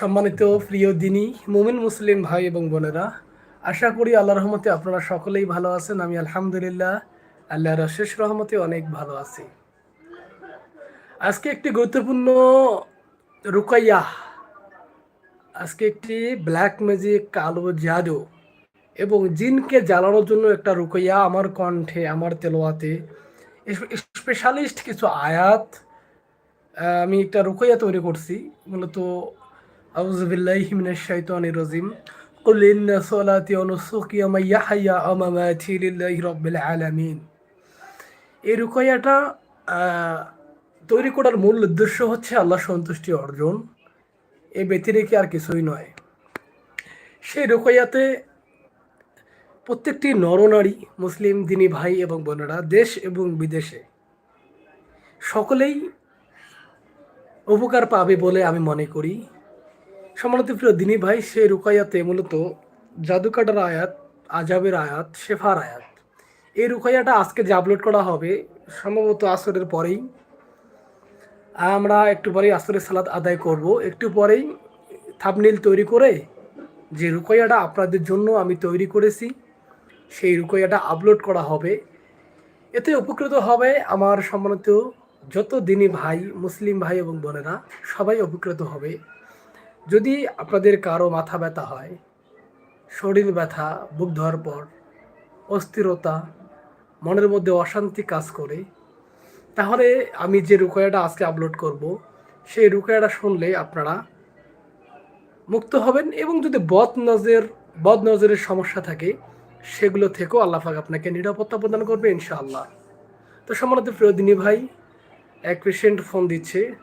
সম্মানিত প্রিয় দিনী, মুমিন মুসলিম ভাই এবং বোনেরা, আশা করি আল্লাহ রহমতে আপনারা সকলেই ভালো আছেন। আমি আলহামদুলিল্লাহ আল্লাহ শেষ রহমতে অনেক ভালো আছি। আজকে একটি গুরুত্বপূর্ণ রুকাইয়া আজকে একটি ব্ল্যাক ম্যাজিক কালো জাদু এবং জিনকে জ্বালানোর জন্য একটা রুকাইয়া আমার কণ্ঠে, আমার তেলোয়াতে স্পেশালিস্ট কিছু আয়াত আমি একটা রুকাইয়া তৈরি করছি। মূলত আউজুবিল্লাহি মিনাশ শাইতানির রাজিম قل إن صلاتي ونسكي ومحياي ومماتي لله رب العالمين এই রুকাইয়াটা আহ, তৈরি করার মূল উদ্দেশ্য হচ্ছে আল্লাহ সন্তুষ্টি অর্জন এ ব্যতিরেকে আর কিছুই নয় সেই রুকাইয়াতে প্রত্যেকটি নরনারী মুসলিম দিনী ভাই এবং বোনেরা দেশ এবং বিদেশে সকলেই উপকার পাবে বলে আমি মনে করি সম্মানিত প্রিয় দিনী ভাই, সেই রুকাইয়াতে মূলত জাদুকাটার আয়াত আজাবের আয়াত, শেফার আয়াত। এই রুকাইয়াটা আজকে যে আপলোড করা হবে, সম্ভবত আসরের পরেই। আমরা একটু পরেই আসরের সালাদ আদায় করব। একটু পরেই থাপনিল তৈরি করে যে রুকাইয়াটা আপনাদের জন্য আমি তৈরি করেছি, সেই রুকাইয়াটা আপলোড করা হবে। এতে উপকৃত হবে আমার সম্মানিত যত দিনী ভাই, মুসলিম ভাই এবং বোনেরা, সবাই উপকৃত হবে। যদি আপনাদের কারও মাথা ব্যথা হয়, শরীর ব্যথা, বুক ধোয়ার পর, অস্থিরতা, মনের মধ্যে অশান্তি কাজ করে, তাহলে আমি যে রুকয়াটা আজকে আপলোড করব, সেই রুকয়াটা শুনলে আপনারা মুক্ত হবেন এবং যদি বদ নজর বদ নজরের সমস্যা থাকে, সেগুলো থেকেও আল্লাহ পাক আপনাকে নিরাপত্তা প্রদান করবে ইনশাআল্লাহ। তো সম্মানিত প্রিয় দিনী ভাই, এক পেশেন্ট ফোন দিচ্ছে।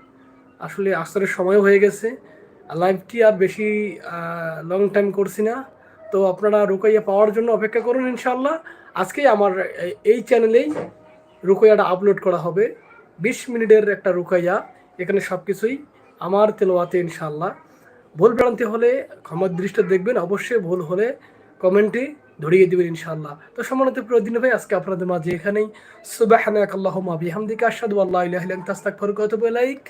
আসলে আসরের সময় হয়ে গেছে। লাইভটি আর বেশি লং টাইম করছি না। তো আপনারা রুকাইয়া পাওয়ার জন্য অপেক্ষা করুন ইনশাল্লাহ আজকেই আমার এই- চ্যানেলেই রুকাইয়াটা আপলোড করা হবে। বিশ মিনিটের একটা রুকাইয়া, এখানে সব কিছুই আমার তেলোয়াতে ইনশাল্লাহ ভুল ভ্রান্তি হলে ক্ষমার দৃষ্টি দেখবেন, অবশ্যই ভুল হলে কমেন্টে ধরিয়ে দিবেন ইনশাল্লাহ তো সম্মানিত প্রদিন ভাই, আজকে আপনাদের মাঝে এখানেই। সুবাহানাক আল্লাহুম্মা বিহামদিকা, আশহাদু আল্লা ইলাহা ইল্লা আনতা, আস্তাগফিরুকা ওয়া আতুবু ইলাইক।